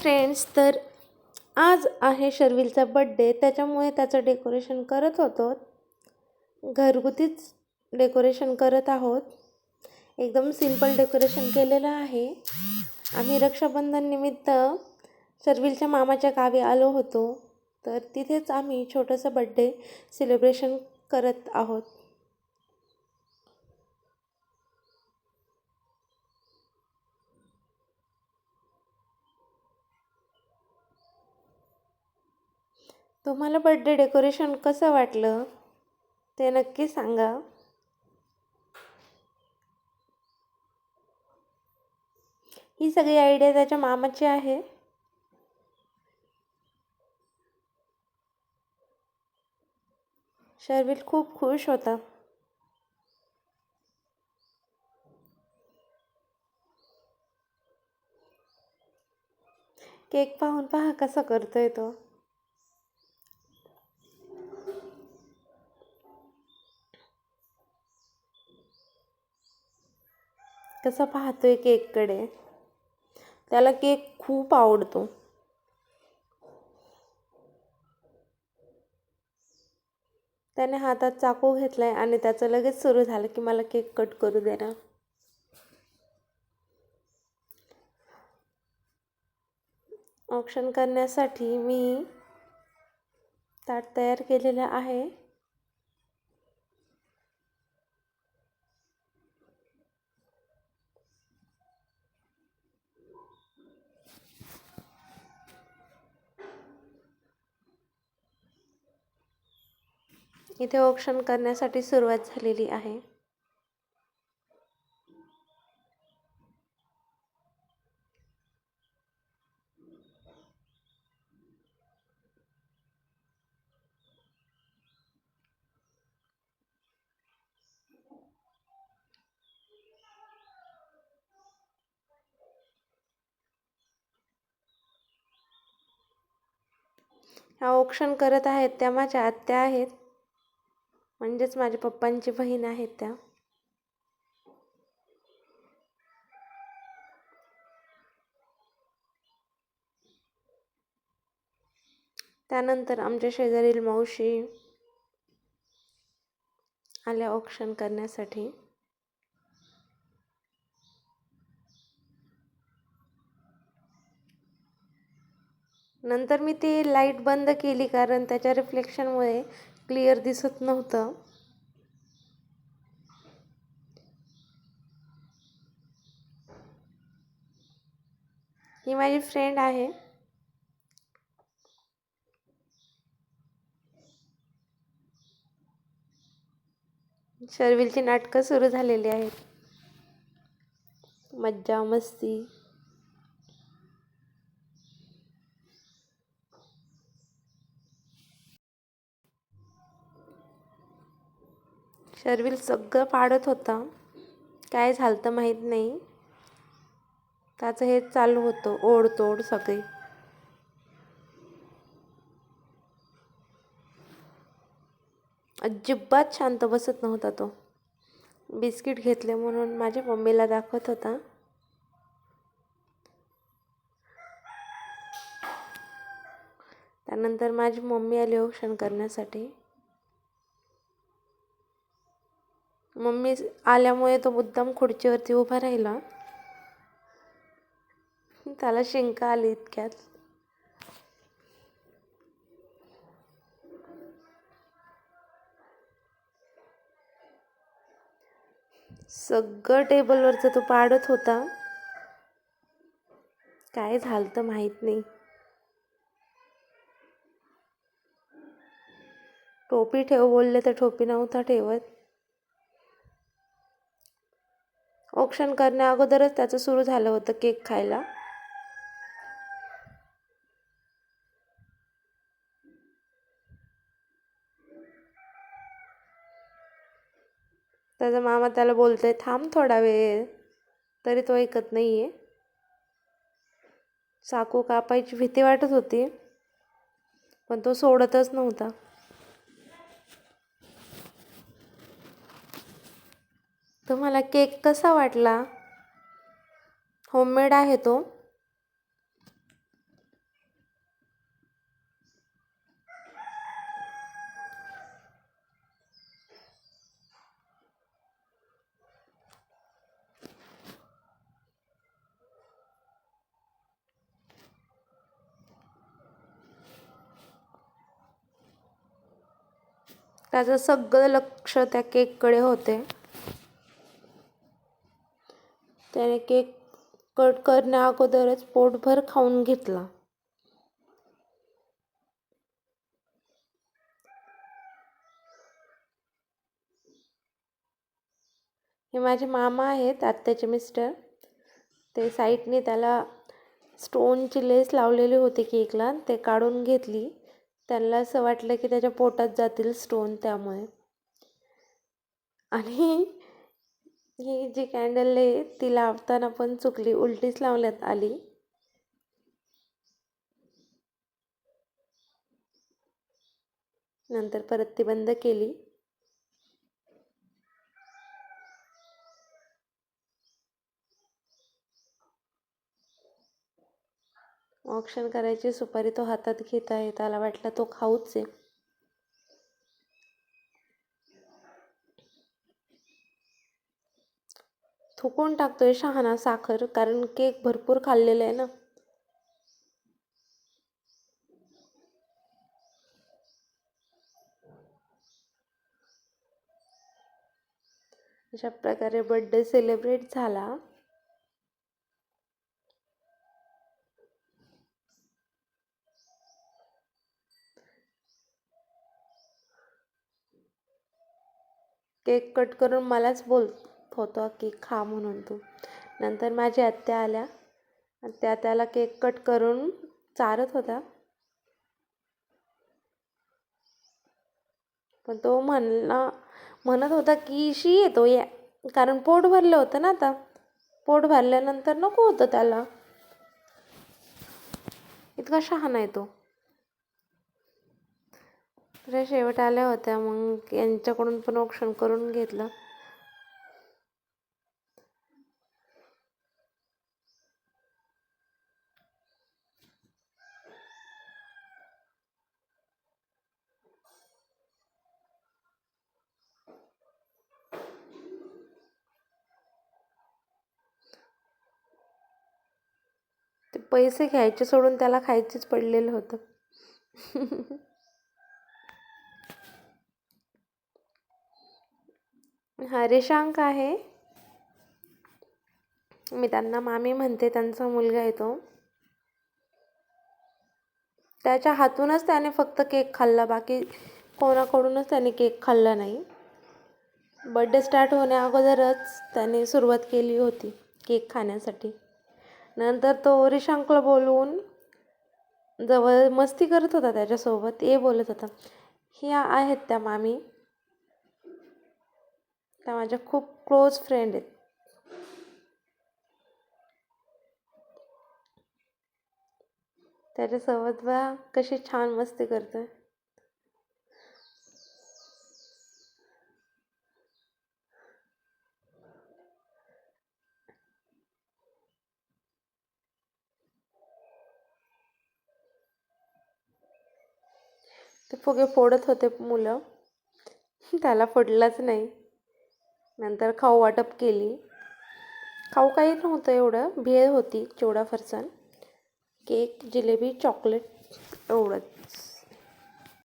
Friends तर आज आहे शर्विलचा बड्डे त्याच्यामुळे त्याचं डेकोरेशन करत होतो. घरगुतीच डेकोरेशन करत आहोत. एकदम सिंपल डेकोरेशन केलेलं आहे. आम्ही रक्षाबंधन निमित्त शर्विलच्या मामाच्या गावी आलो होतो. तर तिथेच आम्ही छोटंसं बड्डे सेलिब्रेशन करत आहोत. तुम्हाला बड्डे डेकोरेशन कसं वाटलं? ते नक्की सांगा. ही सगळी आयडिया त्याच्या मामाची आहे. शर्विल खूप खुश होता. केक पाहून पहा कसा करतोय तो. कसा पाहतोय केककडे? त्याला केक खूप आवडतो. त्याने हातात चाकू घेतलाय आणि त्याचं लगेच सुरू झालं की मला केक कट करू दे ना. ऑप्शन करण्यासाठी मी ताट तयार केलेलं आहे. इथे औक्षण करण्यासाठी सुरुवात झालेली आहे. औक्षण करत आहेत त्या माझ्या आत्या आहेत. म्हणजेच माझ्या पप्पांची बहीण आहेत त्या. त्यानंतर आमच्या शेजारील मावशी आल्या ऑप्शन करण्यासाठी. नंतर मी ती लाइट बंद केली कारण त्याच्या रिफ्लेक्शनमुळे क्लिअर दिसत नव्हतं. ही माझी फ्रेंड आहे. शर्विलची नाटकं सुरू झालेली आहेत. मज्जा मस्ती. शर्विल सगळं पाडत होता. काय झालं तर माहीत नाही. त्याचं हेच चालू होतं ओढतोड सगळी. अजिबात शांत बसत नव्हता तो. बिस्किट घेतले म्हणून माझ्या मम्मीला दाखवत होता. त्यानंतर माझी मम्मी आली औक्षण करण्यासाठी. मम्मी आल्यामुळे तो मुद्दाम खुर्चीवरती उभा राहिला. त्याला शिंका आली इतक्यात. सगळं टेबलवरचं तो पाडत होता. काय झालं तर माहीत नाही. टोपी ठेव बोलले तर टोपी नव्हता ठेवत. ऑप्शन करण्या अगोदरच त्याचं सुरू झालं होतं केक खायला. त्याचा मामा त्याला बोलतोय थांब थोडा वेळ तरी तो ऐकत नाही आहे चाकू कापायची भीती वाटत होती पण तो सोडतच नव्हता. तुम्हाला केक कसा वाटला? होममेड आहे तो. त्याचं सगळं लक्ष त्या केककडे होते. त्याने केक कट करण्या अगोदरच पोटभर खाऊन घेतला. हे माझे मामा आहेत आत्याचे मिस्टर. ते साईडने त्याला स्टोनची लेस लावलेली होती केकला ते काढून घेतली. त्यांना असं वाटलं की त्याच्या पोटात जातील स्टोन त्यामुळे. आणि ही जी कॅन्डल आहे ती लावताना पण चुकली. उलटीच लावण्यात आली. नंतर परत ती बंद केली. ऑप्शन करायची सुपारी तो हातात घेत आहे. त्याला वाटलं तो खाऊच आहे. थुकून टाकतोय शहाणा साखर कारण केक भरपूर खाल्लेला आहे ना. अशा प्रकारे बड्डे सेलिब्रेट झाला. केक कट करून मलाच बोल. बोलत होता की खा म्हणून तू. नंतर माझी आत्या आल्या. त्या त्याला केक कट करून चारत होता पण तो म्हणला म्हणत होता की शी येतो या. कारण पोट भरलं होतं ना आता. पोट भरल्यानंतर नको होतं त्याला. इतका शहाणा आहे तो. तर शेवट आल्या होत्या. मग यांच्याकडून पण ऑप्शन करून घेतलं. पैसे घ्यायचे सोडून त्याला खायचेच पडलेलं होतं. हा रेशांक आहे. मी त्यांना मामी म्हणते त्यांचा मुलगा येतो त्याच्या हातूनच त्याने फक्त केक खाल्ला बाकी कोणाकडूनच त्याने केक खाल्ला नाही. बड्डे स्टार्ट होण्या अगोदरच त्याने सुरुवात केली होती केक खाण्यासाठी. नंतर तो रिशांकला बोलवून जवळ मस्ती करत होता त्याच्यासोबत. ये बोलत होता ह्या आहेत त्या मामी. त्या माझ्या खूप क्लोज फ्रेंड आहेत. त्याच्यासोबत बा कशी छान मस्ती करतोय. ते फुगे फोडत होते मुलं. त्याला फोडलाच नाही. नंतर खाऊ वाटप केली. खाऊ काही नव्हतं एवढं. भेळ होती चिवडा फरसाण. केक जिलेबी चॉकलेट एवढंच.